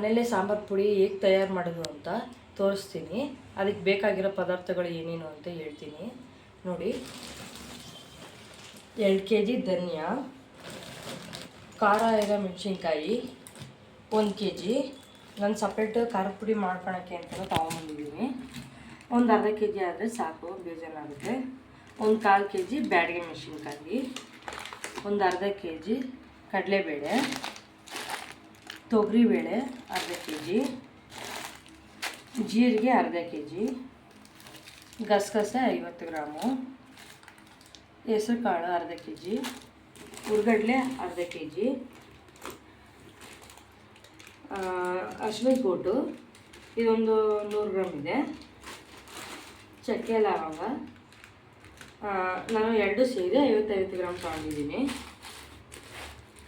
ಮನೆಯಲ್ಲೇ ಸಾಂಬಾರು ಪುಡಿ ಹೇಗೆ ತಯಾರು ಮಾಡೋದು ಅಂತ ತೋರಿಸ್ತೀನಿ. ಅದಕ್ಕೆ ಬೇಕಾಗಿರೋ ಪದಾರ್ಥಗಳು ಏನೇನು ಅಂತ ಹೇಳ್ತೀನಿ. ನೋಡಿ, ಎರಡು ಕೆ ಜಿ ಧನಿಯಾ, ಖಾರ ಇರೋ ಮೆಣಸಿನ್ಕಾಯಿ, ಒಂದು ಕೆ ಜಿ. ನಾನು ಸಪ್ರೇಟ್ ಖಾರದ ಪುಡಿ ಮಾಡ್ಕೊಳಕ್ಕೆ ಅಂತ ತೊಗೊಂಬಂದಿದ್ದೀನಿ. ಒಂದು ಅರ್ಧ ಕೆ ಜಿ ಆದರೆ ಸಾಕು, ಬೇಜಾರಾಗುತ್ತೆ. ಒಂದು ಕಾಲು ಕೆ ಜಿ ಬ್ಯಾಡಿಗೆ ಮೆಣಸಿನ್ಕಾಯಿ. ಒಂದು ಅರ್ಧ ಕೆ ಜಿ ಕಡಲೆಬೇಳೆ. ತೊಗರಿಬೇಳೆ ಅರ್ಧ ಕೆ ಜಿ ಜೀರಿಗೆ ಅರ್ಧ ಕೆ ಜಿ ಗಸಗಸೆ ಐವತ್ತು ಗ್ರಾಮು, ಹೆಸರುಕಾಳು ಅರ್ಧ ಕೆ ಜಿ ಹುರ್ಗಡ್ಲೆ ಅರ್ಧ ಕೆ ಜಿ ಅಶ್ವಿನ ಕೋಟು ಇದೊಂದು ನೂರು ಗ್ರಾಮ್ ಇದೆ. ಚಕ್ಕೆ ಲವಂಗ ನಾನು ಎರಡು ಸೇರಿ ಐವತ್ತೈವತ್ತು ಗ್ರಾಮ್ ತೊಗೊಂಡಿದ್ದೀನಿ.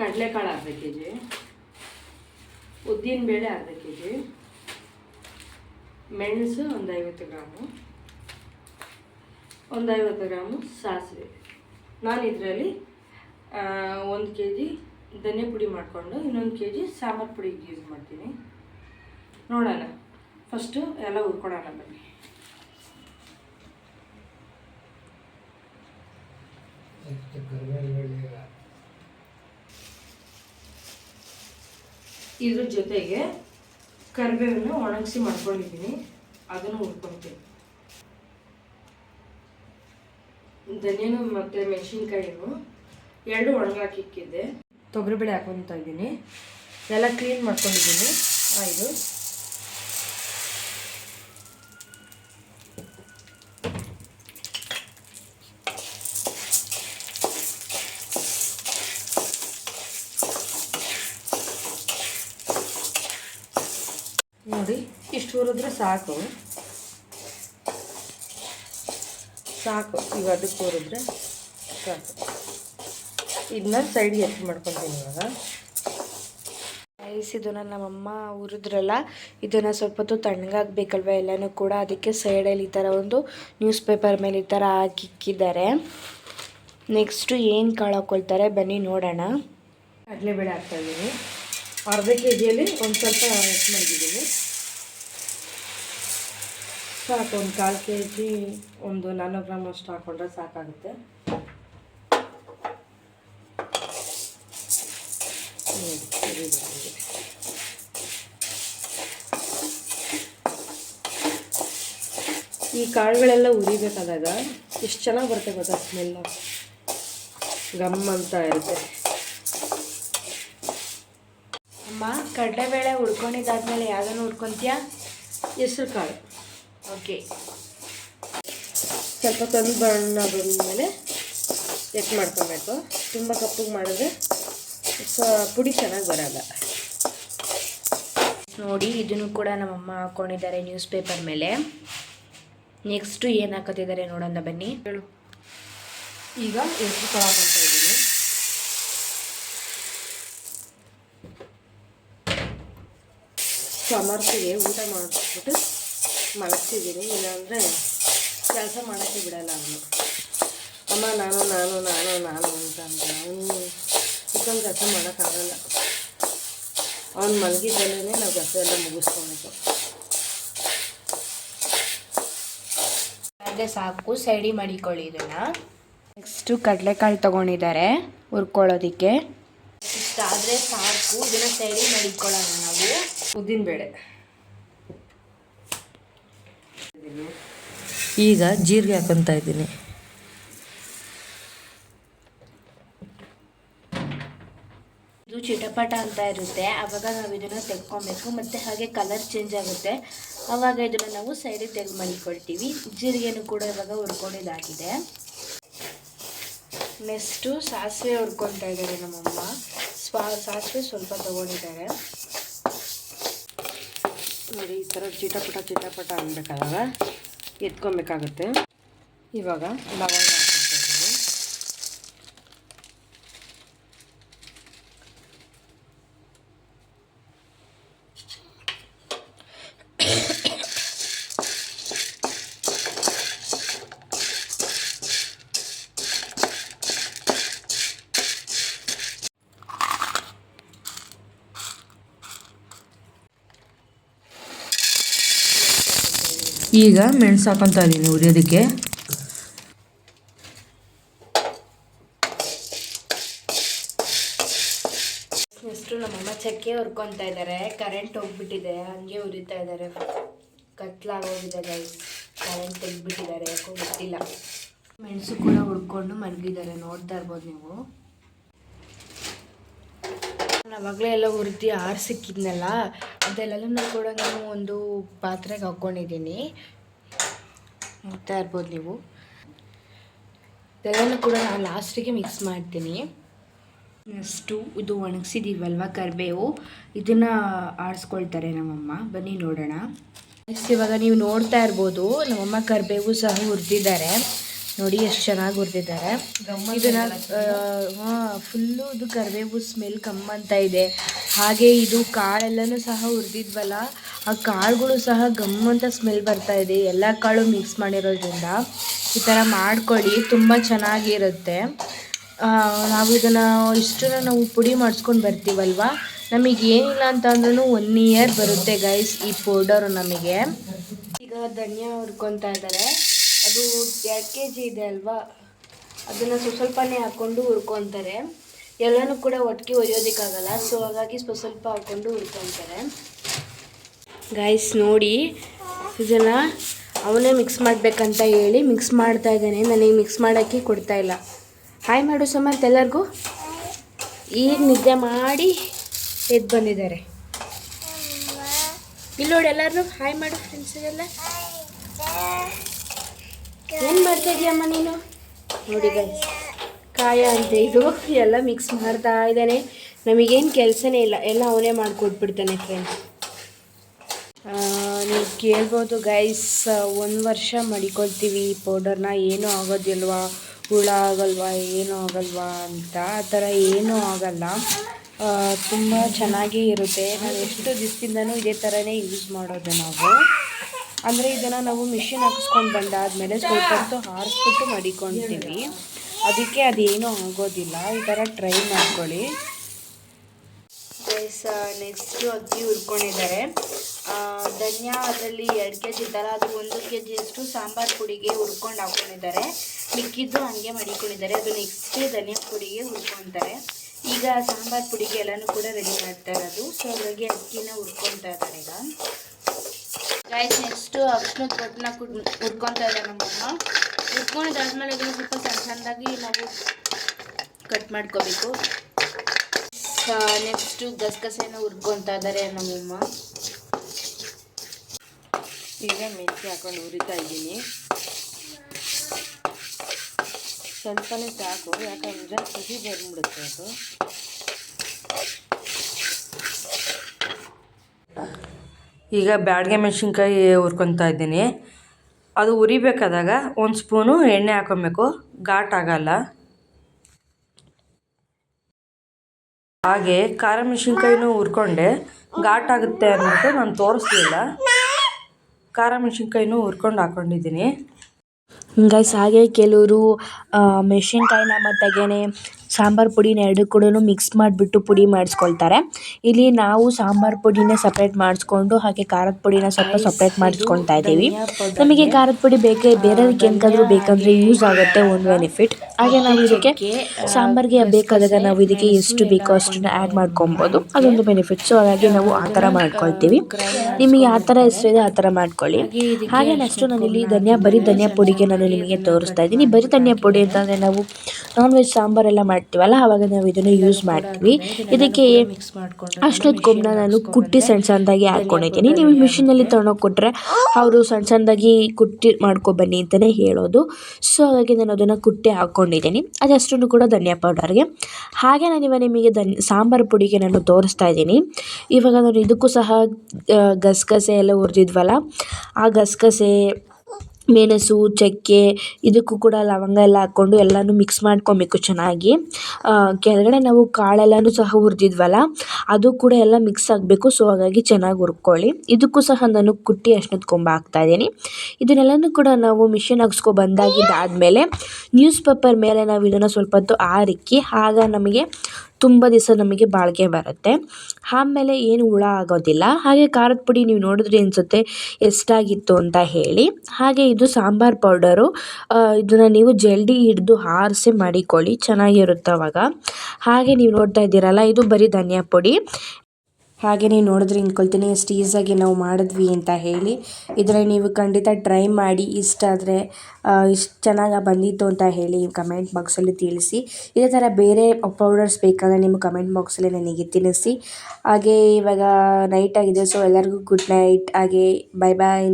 ಕಡಲೆಕಾಳು ಅರ್ಧ ಕೆ ಜಿ ಉದ್ದಿನಬೇಳೆ ಅರ್ಧ ಕೆ ಜಿ, ಮೆಣಸು ಒಂದು ಐವತ್ತು ಗ್ರಾಮು, ಒಂದು ಐವತ್ತು ಗ್ರಾಮು ಸಾಸಿವೆ. ನಾನು ಇದರಲ್ಲಿ ಒಂದು ಕೆ ಜಿ ಧನಿಯಾ ಪುಡಿ ಮಾಡಿಕೊಂಡು, ಇನ್ನೊಂದು ಕೆ ಜಿ ಸಾಂಬಾರು ಪುಡಿ ಯೂಸ್ ಮಾಡ್ತೀನಿ. ನೋಡೋಣ. ಫಸ್ಟು ಎಲ್ಲ ಹುರ್ಕೊಳೋಣ ಬನ್ನಿ. ಇದ್ರ ಜೊತೆಗೆ ಕರಿಬೇವನ್ನು ಒಣಗಿಸಿ ಮಾಡ್ಕೊಂಡಿದ್ದೀನಿ. ಅದನ್ನು ಹುರ್ಕೊಳ್ತೀನಿ. ಧನಿಯನು ಮತ್ತು ಮೆಣಸಿನ್ಕಾಯಿನು ಎರಡು ಒಣಗಾಕಿಕ್ಕಿದ್ದೆ ತೊಗರಿಬೇಳೆ ಹಾಕೊತಾ ಇದ್ದೀನಿ. ಎಲ್ಲ ಕ್ಲೀನ್ ಮಾಡ್ಕೊಂಡಿದ್ದೀನಿ. ಆಯಿತು ನೋಡಿ ಇಷ್ಟು ಹುರಿದ್ರೆ ಸಾಕು. ಸಾಕು ಈಗ ಅದಕ್ಕೆ ಹುರಿದ್ರೆ ಸಾಕು. ಇದನ್ನ ಸೈಡ್ಗೆ ಎತ್ತಿ ಮಾಡ್ಕೊತೀನಿ ಇವಾಗ. ರೈಸ್ ಇದನ್ನು ನಮ್ಮಮ್ಮ ಹುರಿದ್ರಲ್ಲ ಇದನ್ನು ಸ್ವಲ್ಪ ಹೊತ್ತು ತಣ್ಣಗಾಗಬೇಕಲ್ವ ಎಲ್ಲನೂ ಕೂಡ? ಅದಕ್ಕೆ ಸೈಡಲ್ಲಿ ಈ ಥರ ಒಂದು ನ್ಯೂಸ್ ಪೇಪರ್ ಮೇಲೆ ಈ ಥರ ಹಾಕಿಕ್ಕಿದ್ದಾರೆ. ನೆಕ್ಸ್ಟು ಏನು ಕಾಳು ಹಾಕ್ಕೊಳ್ತಾರೆ ಬನ್ನಿ ನೋಡೋಣ. ಕಡಲೆಬೇಳೆ ಹಾಕ್ತಾಯಿದ್ದೀನಿ ಅರ್ಧ ಕೆ ಜಿಯಲ್ಲಿ ಒಂದು ಸ್ವಲ್ಪ ಹೆಚ್ಚು ಮಾಡಿದ್ದೀನಿ ಸಾಕು, ಒಂದು ಕಾಲು ಕೆ ಜಿ ಒಂದು ನಾನ್ನೂರು ಗ್ರಾಮ್ ಅಷ್ಟು ಹಾಕ್ಕೊಂಡ್ರೆ ಸಾಕಾಗುತ್ತೆ. ಈ ಕಾಳುಗಳೆಲ್ಲ ಉರಿಬೇಕಾದಾಗ ಎಷ್ಟು ಚೆನ್ನಾಗಿ ಬರುತ್ತೆ ಗೊತ್ತಾ ಸ್ಮೆಲ್ಲ? ಗಮ್ ಅಂತ ಇರುತ್ತೆ. ಅಮ್ಮ ಕಡಲೆಬೇಳೆ ಉಡ್ಕೊಂಡಿದ್ದಾದ್ಮೇಲೆ ಯಾವುದನ್ನು ಹುಡ್ಕೊತೀಯಾ ಹೆಸ್ರು ಕಾಳು ಓಕೆ ಸ್ವಲ್ಪ ತಂದು ಬಣ್ಣ ಬಂದಮೇಲೆ ಚೆಕ್ ಮಾಡ್ಕೊಬೇಕು. ತುಂಬ ಕಪ್ಪಗೆ ಮಾಡಿದ್ರೆ ಸೊ ಪುಡಿ ಚೆನ್ನಾಗಿ ಬರಲ್ಲ. ನೋಡಿ, ಇದನ್ನು ಕೂಡ ನಮ್ಮಮ್ಮ ಹಾಕ್ಕೊಂಡಿದ್ದಾರೆ ನ್ಯೂಸ್ ಪೇಪರ್ ಮೇಲೆ. ನೆಕ್ಸ್ಟು ಏನು ಹಾಕೋತಿದ್ದಾರೆ ನೋಡೋಣ ಬನ್ನಿ. ಹೇಳು. ಈಗ ಹೆಸರು ಕಾಳು ಹಾಕೊತಾ ಇದ್ದೀನಿ ಸಮರ್ಥಿಗೆ ಊಟ ಮಾಡಿಸ್ಬಿಟ್ಟು ಮಲಗ್ತಿದ್ದೀನಿ. ಇಲ್ಲಾಂದರೆ ಕೆಲಸ ಮಾಡೋಕ್ಕೆ ಬಿಡಲ್ಲ ಅವನು ಅಮ್ಮ ನಾನು ನಾನು ನಾನು ನಾನು ಅಂತ ಅಂತ ಅವನು ಚಿಕನ್ ಕೆಲಸ ಮಾಡೋಕ್ಕಾಗಲ್ಲ. ಅವ್ನು ಮಲಗಿದ್ದಲ್ಲೇ ನಾವು ಕೆಲಸ ಎಲ್ಲ ಮುಗಿಸ್ಕೊಬೇಕು. ಅದೇ ಸಾಕು ಸೈಡಿ ಮಾಡಿಕೊಳ್ಳಿ ಇದನ್ನು. ನೆಕ್ಸ್ಟು ಕಡಲೆಕಾಳು ತೊಗೊಂಡಿದ್ದಾರೆ ಹುರ್ಕೊಳ್ಳೋದಕ್ಕೆ. ಇಷ್ಟಾದರೆ ಸಾಕು ಇದನ್ನು ಸೈಡಿ ಮಾಡಿಕೊಳ್ಳೋಣ ನಾವು. ಉದ್ದಿನಬೇಳೆ ಈಗ ಜೀರಿಗೆ ಹಾಕೊತಾ ಇದ್ದೀನಿ. ಇದು ಚಿಟಪಟ ಅಂತ ಇರುತ್ತೆ. ಆವಾಗ ನಾವು ಇದನ್ನು ತೆಕ್ಕೊಬೇಕು. ಮತ್ತೆ ಹಾಗೆ ಕಲರ್ ಚೇಂಜ್ ಆಗುತ್ತೆ. ಆವಾಗ ಇದನ್ನು ನಾವು ಸೈಡಿಗೆ ತೆಗೆದು ಮಾಡಿಕೊಳ್ತೀವಿ ಜೀರಿಗೆನೂ ಕೂಡ ಇವಾಗ ಹುರ್ಕೊಂಡಿದ್ದಾಗಿದೆ. ನೆಕ್ಸ್ಟು ಸಾಸಿವೆ ಹುರ್ಕೊತಾ ಇದ್ದಾರೆ ನಮ್ಮಮ್ಮ. ಸ್ವಾ ಸಾಸಿವೆ ಸ್ವಲ್ಪ ತೊಗೊಂಡಿದ್ದಾರೆ. ನೋಡಿ ಈ ಥರ ಚಿಟಪಟ ಚಿಟಪಟ ಅನ್ಬೇಕಾದಾಗ ಎತ್ಕೊಬೇಕಾಗುತ್ತೆ. ಇವಾಗ ಲವಂಗ ಈಗ ಮೆಣಸು ಹಾಕೊತಾ ಇದ್ದೀನಿ ಉರಿಯೋದಕ್ಕೆ ನೆಕ್ಸ್ಟು ನಮ್ಮಮ್ಮ ಚಕ್ಕೆ ಹುರ್ಕೊತಾ ಇದ್ದಾರೆ ಕರೆಂಟ್ ಹೋಗ್ಬಿಟ್ಟಿದೆ. ಹಂಗೆ ಉರಿತಾ ಇದ್ದಾರೆ ಕತ್ಲಾಗೋಗಿದೆ ಗೈಸ್ ಕರೆಂಟ್ ತೆಗ್ದುಬಿಟ್ಟಿದ್ದಾರೆ. ಯಾಕೋ ಗೊತ್ತಿಲ್ಲ. ಮೆಣಸು ಕೂಡ ಹುಡ್ಕೊಂಡು ಮಲಗಿದ್ದಾರೆ. ನೋಡ್ತಾ ಇರ್ಬೋದು ನೀವು. ಅವಾಗಲೇ ಎಲ್ಲ ಹುರಿದು ಆರಿಸಿಕ್ಕಿದ್ನಲ್ಲ ಅದೆಲ್ಲನೂ ಕೂಡ ನಾನು ಒಂದು ಪಾತ್ರೆಗೆ ಹಾಕ್ಕೊಂಡಿದ್ದೀನಿ ನೋಡ್ತಾ ಇರ್ಬೋದು ನೀವು. ಇದೆಲ್ಲನೂ ಕೂಡ ನಾನು ಲಾಸ್ಟಿಗೆ ಮಿಕ್ಸ್ ಮಾಡ್ತೀನಿ. ನೆಕ್ಸ್ಟು ಇದು ಒಣಗಿಸಿದೀವಲ್ವ ಕರಿಬೇವು. ಇದನ್ನು ಆಡಿಸ್ಕೊಳ್ತಾರೆ ನಮ್ಮಮ್ಮ. ಬನ್ನಿ ನೋಡೋಣ. ನೆಕ್ಸ್ಟ್ ಇವಾಗ ನೀವು ನೋಡ್ತಾ ಇರ್ಬೋದು, ನಮ್ಮಮ್ಮ ಕರಿಬೇವು ಸಹ ಹುರಿದಿದ್ದಾರೆ. ನೋಡಿ ಎಷ್ಟು ಚೆನ್ನಾಗಿ ಹುರಿದಿದ್ದಾರೆ. ಇದನ್ನ ಹಾಂ ಫುಲ್ಲು ಇದು ಕರಿಬೇವು ಸ್ಮೆಲ್ ಕಮ್ಮಂತ ಇದೆ. ಹಾಗೆ ಇದು ಕಾಳೆಲ್ಲನೂ ಸಹ ಹುರಿದಿದ್ವಲ್ಲ, ಆ ಕಾಳುಗಳು ಸಹ ಗಮ್ಮಂತ ಸ್ಮೆಲ್ ಬರ್ತಾ ಇದೆ. ಎಲ್ಲ ಕಾಳು ಮಿಕ್ಸ್ ಮಾಡಿರೋದ್ರಿಂದ. ಈ ಥರ ಮಾಡ್ಕೊಳ್ಳಿ, ತುಂಬ ಚೆನ್ನಾಗಿರುತ್ತೆ. ನಾವು ಇದನ್ನು ಇಷ್ಟನ್ನ ನಾವು ಪುಡಿ ಮಾಡಿಸ್ಕೊಂಡು ಬರ್ತೀವಲ್ವ? ನಮಗೆ ಏನಿಲ್ಲ ಅಂತ ಅಂದ್ರೂ ಒನ್ ಇಯರ್ ಬರುತ್ತೆ ಗೈಸ್ ಈ ಪೌಡರು ನಮಗೆ. ಈಗ ಧನಿಯಾ ಹುರ್ಕೊತಾ ಇದ್ದಾರೆ. ಅದು ಎರಡು ಕೆ ಜಿ ಇದೆ ಅಲ್ವಾ? ಅದನ್ನು ಸ್ವಲ್ಪ ಸ್ವಲ್ಪನೇ ಹಾಕ್ಕೊಂಡು ಹುರ್ಕೊತಾರೆ. ಎಲ್ಲನೂ ಕೂಡ ಒಟ್ಟಿಗೆ ಒಯ್ಯೋದಕ್ಕಾಗಲ್ಲ, ಸೊ ಹಾಗಾಗಿ ಸ್ವಲ್ಪ ಸ್ವಲ್ಪ ಹಾಕ್ಕೊಂಡು ಹುರ್ಕೊತಾರೆ. ಗಾಯ್ಸ್ ನೋಡಿ, ಇದನ್ನು ಅವನೇ ಮಿಕ್ಸ್ ಮಾಡಬೇಕಂತ ಹೇಳಿ ಮಿಕ್ಸ್ ಮಾಡ್ತಾ ಇದ್ದಾನೆ. ನನಗೆ ಮಿಕ್ಸ್ ಮಾಡೋಕ್ಕೆ ಕೊಡ್ತಾ ಇಲ್ಲ. ಹಾಯ್ ಮಾಡು ಸಮಂತ್, ಎಲ್ಲರಿಗೂ? ಈಗ ನಿದ್ದೆ ಮಾಡಿ ಎದ್ದು ಬಂದಿದ್ದಾರೆ. ಇಲ್ಲಿ ನೋಡಿ ಎಲ್ಲರೂ ಹಾಯ್ ಮಾಡು ಫ್ರೆಂಡ್ಸಿಗೆಲ್ಲ ಏನು ಮಾಡ್ತಾ ಇದೀಯಮ್ಮ ನೀನು? ನೋಡಿ ಗೈಸ್, ಕಾಯ ಅಂತ ಇದು ಎಲ್ಲ ಮಿಕ್ಸ್ ಮಾಡ್ತಾ ಇದ್ದಾನೆ. ನಮಗೇನು ಕೆಲಸನೇ ಇಲ್ಲ, ಎಲ್ಲ ಅವನೇ ಮಾಡ್ಕೊಟ್ಬಿಡ್ತಾನೆ ಫ್ರೆಂಡ್ಸ್ ನೀವು ಕೇಳ್ಬೋದು ಗೈಸ್, ಒಂದು ವರ್ಷ ಮಡಿಕೊಳ್ತೀವಿ, ಈ ಪೌಡರ್ನ ಏನೂ ಆಗೋದಿಲ್ವಾ? ಹುಳ ಆಗಲ್ವಾ? ಏನೂ ಆಗಲ್ವಾ ಅಂತ? ಆ ಥರ ಏನೂ ಆಗಲ್ಲ. ತುಂಬ ಚೆನ್ನಾಗೇ ಇರುತ್ತೆ. ನಾವು ಎಷ್ಟು ದಿವಸದಿಂದನೂ ಇದೇ ಥರನೇ ಯೂಸ್ ಮಾಡೋದು ನಾವು. ಅಂದರೆ ಇದನ್ನು ನಾವು ಮಿಷಿನ್ ಹಾಕಿಸ್ಕೊಂಡು ಬಂದಾದಮೇಲೆ ಸ್ವಲ್ಪ ಹೊತ್ತು ಹಾರಿಸ್ಬಿಟ್ಟು ಮಡಿಕೊಳ್ತೀವಿ ಅದಕ್ಕೆ ಅದೇನೂ ಆಗೋದಿಲ್ಲ. ಈ ಥರ ಟ್ರೈ ಮಾಡ್ಕೊಳ್ಳಿ. ಸ ನೆಕ್ಸ್ಟು ಅಕ್ಕಿ ಹುರ್ಕೊಂಡಿದ್ದಾರೆ. ಧನಿಯಾ ಅದರಲ್ಲಿ ಎರಡು ಕೆ ಜಿ ಥರ ಅದು ಒಂದು ಕೆ ಜಿಯಷ್ಟು ಸಾಂಬಾರು ಪುಡಿಗೆ ಹುರ್ಕೊಂಡು ಹಾಕ್ಕೊಂಡಿದ್ದಾರೆ ಮಿಕ್ಕಿದ್ದು ಹಂಗೆ ಮಡಿಕೊಂಡಿದ್ದಾರೆ. ಅದು ನೆಕ್ಸ್ಟ್ ಧನಿಯಾ ಪುಡಿಗೆ ಹುರ್ಕೊತಾರೆ. ಈಗ ಸಾಂಬಾರು ಪುಡಿಗೆ ಎಲ್ಲನೂ ಕೂಡ ರೆಡಿ ಮಾಡ್ತಾ ಇರೋದು. ಸೊ ಹಾಗಾಗಿ ಅಕ್ಕಿನ ಹುರ್ಕೊತಾ ಇದ್ದಾರೆ ಈಗ. ಗೈಸ್ ನೆಕ್ಸ್ಟು ಅಕ್ಷಣ ಕೊಟ್ಟನ್ನ ಕುಡ್ ಉಟ್ಕೊತಾ ಇದ್ದಾರೆ ನಮ್ಮಮ್ಮ ಹುರ್ಕೊಂಡಿದ್ದಾದ್ಮೇಲೆ ಇದನ್ನು ಸ್ವಲ್ಪ ಸಣ್ಣ ಸಣ್ಣದಾಗಿ ನಾವು ಕಟ್ ಮಾಡ್ಕೋಬೇಕು. ನೆಕ್ಸ್ಟು ಗಸಗಸೆನ ಹುರ್ಕೊತಾ ಇದ್ದಾರೆ ನಮ್ಮಮ್ಮ ಈಗ ಮೆಚ್ಚಿ ಹಾಕೊಂಡು ಹುರಿತಾ ಇದ್ದೀನಿ. ಸ್ವಲ್ಪನೇ ಸಾಕು, ಯಾಕಂದರೆ ಕುದಿ ಬಂದ್ಬಿಡುತ್ತೆ ಅದು. ಈಗ ಬ್ಯಾಡ್ಗೆ ಮೆಣಸಿನ್ಕಾಯಿ ಹುರ್ಕೊತಾ ಇದ್ದೀನಿ. ಅದು ಉರಿಬೇಕಾದಾಗ ಒಂದು ಸ್ಪೂನು ಎಣ್ಣೆ ಹಾಕೊಬೇಕು. ಆಗಲ್ಲ. ಹಾಗೆ ಖಾರ ಮೆಣಸಿನ್ಕಾಯಿನೂ ಹುರ್ಕೊಂಡೆ. ಘಾಟಾಗುತ್ತೆ ಅಂದ್ಬಿಟ್ಟು ನಾನು ತೋರಿಸ್ಲಿಲ್ಲ. ಖಾರ ಮೆಣಸಿನ್ಕಾಯಿನೂ ಹುರ್ಕೊಂಡು ಹಾಕ್ಕೊಂಡಿದ್ದೀನಿ ಗೈಸ್ ಹಾಗೆ ಕೆಲವರು ಮೆಣಸಿನ್ಕಾಯಿನ ಮತ್ತಾಗೇನೆ ಸಾಂಬಾರ್ ಪುಡಿನ ಎರಡು ಕೂಡ ಮಿಕ್ಸ್ ಮಾಡಿಬಿಟ್ಟು ಪುಡಿ ಮಾಡಿಸ್ಕೊಳ್ತಾರೆ. ಇಲ್ಲಿ ನಾವು ಸಾಂಬಾರ್ ಪುಡಿನ ಸಪ್ರೇಟ್ ಮಾಡಿಸ್ಕೊಂಡು ಹಾಗೆ ಖಾರದ ಪುಡಿನ ಸ್ವಲ್ಪ ಸಪ್ರೇಟ್ ಮಾಡಿಸ್ಕೊಳ್ತಾ ಇದ್ದೀವಿ. ನಮಗೆ ಖಾರದ ಪುಡಿ ಬೇಕೇ ಬೇರೆಯವ್ರಿಗೆ ಏನಕ್ಕಾದ್ರೂ ಬೇಕಂದರೆ ಯೂಸ್ ಆಗುತ್ತೆ ಒಂದು ಬೆನಿಫಿಟ್ ಹಾಗೆ ನಾವು ಇದಕ್ಕೆ ಸಾಂಬಾರಿಗೆ ಬೇಕಾದಾಗ ನಾವು ಇದಕ್ಕೆ ಎಷ್ಟು ಬೇಕೋ ಅಷ್ಟನ್ನ ಆ್ಯಡ್ ಮಾಡ್ಕೊಬೋದು ಅದೊಂದು ಬೆನಿಫಿಟ್ ಸೊ ಹಾಗಾಗಿ ನಾವು ಆ ಥರ ಮಾಡ್ಕೊಳ್ತೀವಿ. ನಿಮಗೆ ಆ ಥರ ಹೆಸರಿದೆ ಆ ಥರ ಮಾಡ್ಕೊಳ್ಳಿ. ಹಾಗೆ ನೆಕ್ಸ್ಟು ನಾನಿಲ್ಲಿ ಧನಿಯಾ ಬರೀ ಧನಿಯಾ ಪುಡಿಗೆ ನಾನು ನಿಮಗೆ ತೋರಿಸ್ತಾ ಇದ್ದೀನಿ. ಬರಿ ಧನಿಯಾ ಪುಡಿ ಅಂತಂದರೆ ನಾವು ನಾನ್ ವೆಜ್ ಸಾಂಬಾರೆಲ್ಲ ಮಾಡ್ತೀವಲ್ಲ, ಆವಾಗ ನಾವು ಇದನ್ನು ಯೂಸ್ ಮಾಡ್ತೀವಿ. ಇದಕ್ಕೆ ಅಷ್ಟೊತ್ತು ಕೊಬ್ಬನ ನಾನು ಕುಟ್ಟಿ ಸಣ್ಣ ಸಣ್ಣದಾಗಿ ಹಾಕ್ಕೊಂಡಿದ್ದೀನಿ ನೀವು ಮಿಷಿನಲ್ಲಿ ತೊಗೊಂಡೋಗಿ ಕೊಟ್ಟರೆ ಅವರು ಸಣ್ಣ ಸಣ್ಣದಾಗಿ ಕುಟ್ಟಿ ಮಾಡ್ಕೊಬನ್ನಿ ಅಂತಲೇ ಹೇಳೋದು. ಸೊ ಹಾಗಾಗಿ ನಾನು ಅದನ್ನು ಕುಟ್ಟಿ ಹಾಕ್ಕೊಂಡಿದ್ದೀನಿ ಅದಷ್ಟನ್ನು ಕೂಡ ಧನಿಯಾ ಪೌಡರ್ಗೆ ಹಾಗೆ ನಾನು ಇವಾಗ ನಿಮಗೆ ಧನ್, ಸಾಂಬಾರು ಪುಡಿಗೆ ನಾನು ತೋರಿಸ್ತಾ ಇದ್ದೀನಿ. ಇವಾಗ ನಾನು ಇದಕ್ಕೂ ಸಹ ಗಸಗಸೆ ಎಲ್ಲ ಹುರಿದಿದ್ವಲ್ಲ, ಆ ಗಸಗಸೆ ಮೆಣಸು, ಚಕ್ಕೆ, ಇದಕ್ಕೂ ಕೂಡ ಲವಂಗ ಎಲ್ಲ ಹಾಕ್ಕೊಂಡು ಎಲ್ಲನೂ ಮಿಕ್ಸ್ ಮಾಡ್ಕೊಳ್ಬೇಕು ಚೆನ್ನಾಗಿ. ಕೆಳಗಡೆ ನಾವು ಕಾಳೆಲ್ಲನೂ ಸಹ ಹುರಿದಿದ್ವಲ್ಲ, ಅದು ಕೂಡ ಎಲ್ಲ ಮಿಕ್ಸ್ ಆಗಬೇಕು ಸೊ ಹಾಗಾಗಿ ಚೆನ್ನಾಗಿ ಹುರ್ಕೊಳ್ಳಿ. ಇದಕ್ಕೂ ಸಹ ನಾನು ಕುಟ್ಟಿ ಅಷ್ಟೊಂದು ಕೊಂಬ ಹಾಕ್ತಾಯಿದ್ದೀನಿ ಇದನ್ನೆಲ್ಲನೂ ಕೂಡ ನಾವು ಮಿಷಿನ್ ಹಾಕ್ಸ್ಕೊ ಬಂದಾಗಿದ್ದಾದಮೇಲೆ ನ್ಯೂಸ್ ಪೇಪರ್ ಮೇಲೆ ನಾವು ಇದನ್ನು ಸ್ವಲ್ಪ ಹೊತ್ತು ಆರಿಕ್ಕಿ, ಆಗ ನಮಗೆ ತುಂಬ ದಿವಸ ನಮಗೆ ಬಾಳಿಕೆ ಬರುತ್ತೆ. ಆಮೇಲೆ ಏನು ಹುಳ ಆಗೋದಿಲ್ಲ. ಹಾಗೆ ಖಾರದ ಪುಡಿ ನೀವು ನೋಡಿದ್ರೆ ಅನಿಸುತ್ತೆ ಎಷ್ಟಾಗಿತ್ತು ಅಂತ ಹೇಳಿ. ಹಾಗೆ ಇದು ಸಾಂಬಾರು ಪೌಡರು. ಇದನ್ನು ನೀವು ಜಲ್ದಿ ಹಿಡಿದು ಆರಿಸಿ ಮಾಡಿಕೊಳ್ಳಿ. ಚೆನ್ನಾಗಿರುತ್ತೆ ಅವಾಗ. ಹಾಗೆ ನೀವು ನೋಡ್ತಾ ಇದ್ದೀರಲ್ಲ, ಇದು ಬರೀ ಧನಿಯಾ ಪುಡಿ. ಹಾಗೆ ನೀವು ನೋಡಿದ್ರೆ ನಿಂತ್ಕೊಳ್ತೀನಿ ಎಷ್ಟು ಈಸಾಗಿ ನಾವು ಮಾಡಿದ್ವಿ ಅಂತ ಹೇಳಿ. ಇದರಲ್ಲಿ ನೀವು ಖಂಡಿತ ಟ್ರೈ ಮಾಡಿ, ಇಷ್ಟ ಆದರೆ ಇಷ್ಟು ಚೆನ್ನಾಗಿ ಬಂದಿತ್ತು ಅಂತ ಹೇಳಿ ಕಮೆಂಟ್ ಬಾಕ್ಸಲ್ಲಿ ತಿಳಿಸಿ. ಇದೇ ಥರ ಬೇರೆ ಪೌಡರ್ಸ್ ಬೇಕಾದರೆ ನಿಮ್ಮ ಕಮೆಂಟ್ ಬಾಕ್ಸಲ್ಲಿ ನನಗೆ ತಿಳಿಸಿ. ಹಾಗೆ ಇವಾಗ ನೈಟ್ ಆಗಿದೆ ಸೊ ಎಲ್ಲರಿಗೂ ಗುಡ್ ನೈಟ್ ಹಾಗೆ ಬೈ ಬಾಯ್